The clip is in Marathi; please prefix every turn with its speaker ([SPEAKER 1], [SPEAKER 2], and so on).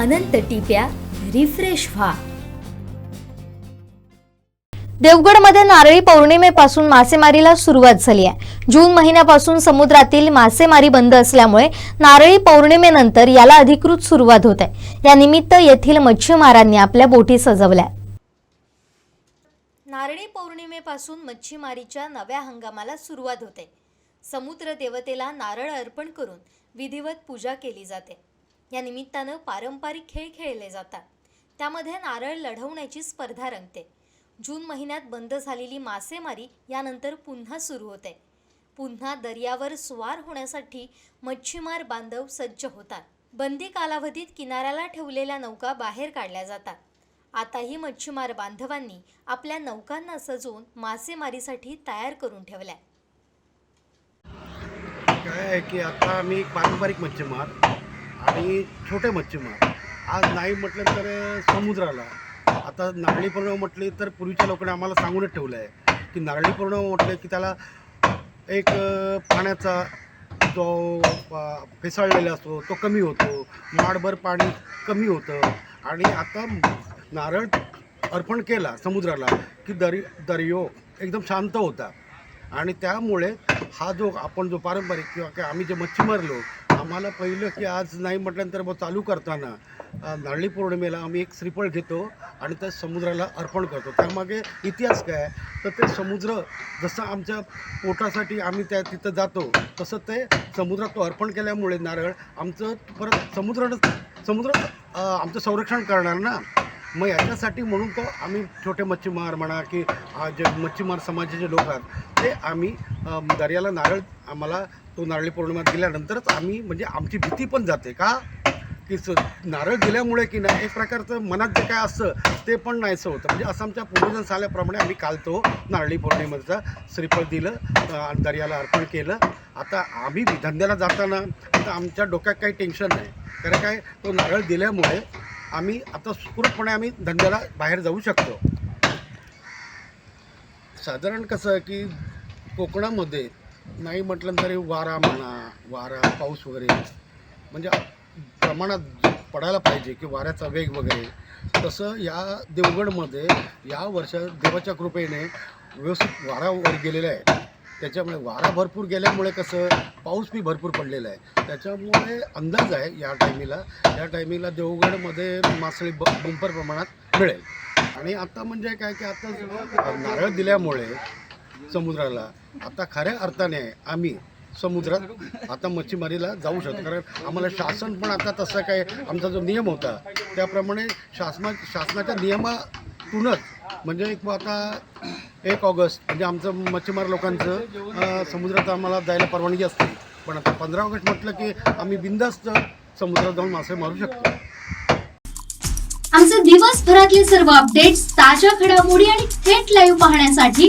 [SPEAKER 1] अनंत टिप्या रिफ्रेश व्हा.
[SPEAKER 2] देवगडमध्ये नारळी पौर्णिमेपासून मासेमारीला सुरुवात झाली आहे. जून महिन्यापासून समुद्रातील मासेमारी बंद असल्यामुळे नारळी पौर्णिमेनंतर याला अधिकृत सुरुवात होत आहे. या निमित्त येथील मच्छीमारांनी आपल्या बोटी सजवल्या. नारळी पौर्णिमेपासून मच्छीमारीच्या नव्या हंगामाला सुरुवात होते. समुद्र देवतेला नारळ अर्पण करून विधिवत पूजा केली जाते. या निमित्तानं पारंपरिक खेळ खेळले जातात. त्यामध्ये नारळ लढवण्याची स्पर्धा रंगते. जून महिन्यात बंद झालेली मासेमारी यानंतर पुन्हा सुरू होते. पुन्हा दर्यावर स्वार होण्यासाठी मच्छीमार बांधव सज्ज होतात. बंदी कालावधीत किनाऱ्याला ठेवलेल्या नौका बाहेर काढल्या जातात. आताही मच्छीमार बांधवांनी आपल्या नौकांना सजवून मासेमारीसाठी तयार करून ठेवल्या.
[SPEAKER 3] काय आहे की आता आम्ही पारंपरिक मच्छीमार. आणि छोटे मच्छीमार. आज नाही म्हटलं तर समुद्राला. आता नारळी पौर्णिमा म्हटली तर पूर्वीच्या लोकांनी आम्हाला सांगूनच ठेवलं आहे की नारळी पौर्णिमा म्हटलं की त्याला एक पाण्याचा जो फेसाळलेला असतो तो कमी होतो. माडभर पाणी कमी होतं. आणि आता नारळ अर्पण केला समुद्राला की दरी दर्यो एकदम शांत होता. आणि त्यामुळे हा जो आपण जो पारंपरिक किंवा काय आम्ही जे मच्छीमार लोक आम्हाला पहिलं की आज नाही म्हटल्यानंतर मग चालू करताना नारळी पौर्णिमेला आम्ही एक श्रीफळ घेतो आणि त्या समुद्राला अर्पण करतो. त्यामागे इतिहास काय तर ते समुद्र जसं आमच्या पोटासाठी आम्ही त्या तिथं जातो तसं ते समुद्रात तो अर्पण केल्यामुळे नारळ आमचं परत समुद्र समुद्र आमचं संरक्षण करणार ना? मग याच्यासाठी म्हणून तो आम्ही छोटे मच्छीमार म्हणा की जे मच्छीमार समाजाचे लोक आहेत ते आम्ही दर्याला नारळ आम्हाला तो नारळी पौर्णिमा दिल्यानंतरच आम्ही म्हणजे आमची भीती पण जाते का? की स नारळ दिल्यामुळे की नाही एक प्रकारचं मनात जे काय असतं ते पण नाहीसं होतं. म्हणजे असं आमच्या पूर्वजन झाल्याप्रमाणे आम्ही काल तो नारळी पौर्णिमेचा श्रीफळ दिलं दर्याला अर्पण केलं. आता आम्ही धंद्याला जाताना आता आमच्या डोक्यात काही टेन्शन नाही. कारण काय तो नारळ दिल्यामुळे आम्ही आता सुखरूपपणे आम्ही धंद्याला बाहेर जाऊ शकतो. साधारण कसं की कोकणामध्ये नाही म्हटलं तरी वारा म्हणा वारा पाऊस वगैरे म्हणजे प्रमाणात पडायला पाहिजे की वाऱ्याचा वेग वगैरे. तसं या देवगडमध्ये या वर्षा देवाच्या कृपेने व्यवस्थित वारा वर गेलेला आहे. त्याच्यामुळे वारा भरपूर गेल्यामुळे कसं पाऊस बी भरपूर पडलेला आहे. त्याच्यामुळे अंदाज आहे या टायमीला या टायमिंगला देवगडमध्ये मासळी ब बंपर प्रमाणात मिळेल. आणि आता म्हणजे काय की आता नारळ दिल्यामुळे समुद्राला. आता खऱ्या अर्थाने आम्ही समुद्रात आता मच्छीमारीला जाऊ शकतो. कारण आम्हाला शासन पण आता तसा काय आमचा जो नियम होता त्याप्रमाणे शासना शासनाच्या नियमातूनच म्हणजे एक आता एक ऑगस्ट म्हणजे आमचं मच्छीमार लोकांचं समुद्रात आम्हाला जायला परवानगी असते. पण आता पंधरा ऑगस्ट म्हटलं की आम्ही बिंदास्त समुद्रात जाऊन मासे मारू शकतो.
[SPEAKER 4] आमचे दिवसभरातले सर्व अपडेट्स ताज्या घडामोडी आणि थेट लाईव्ह पाहण्यासाठी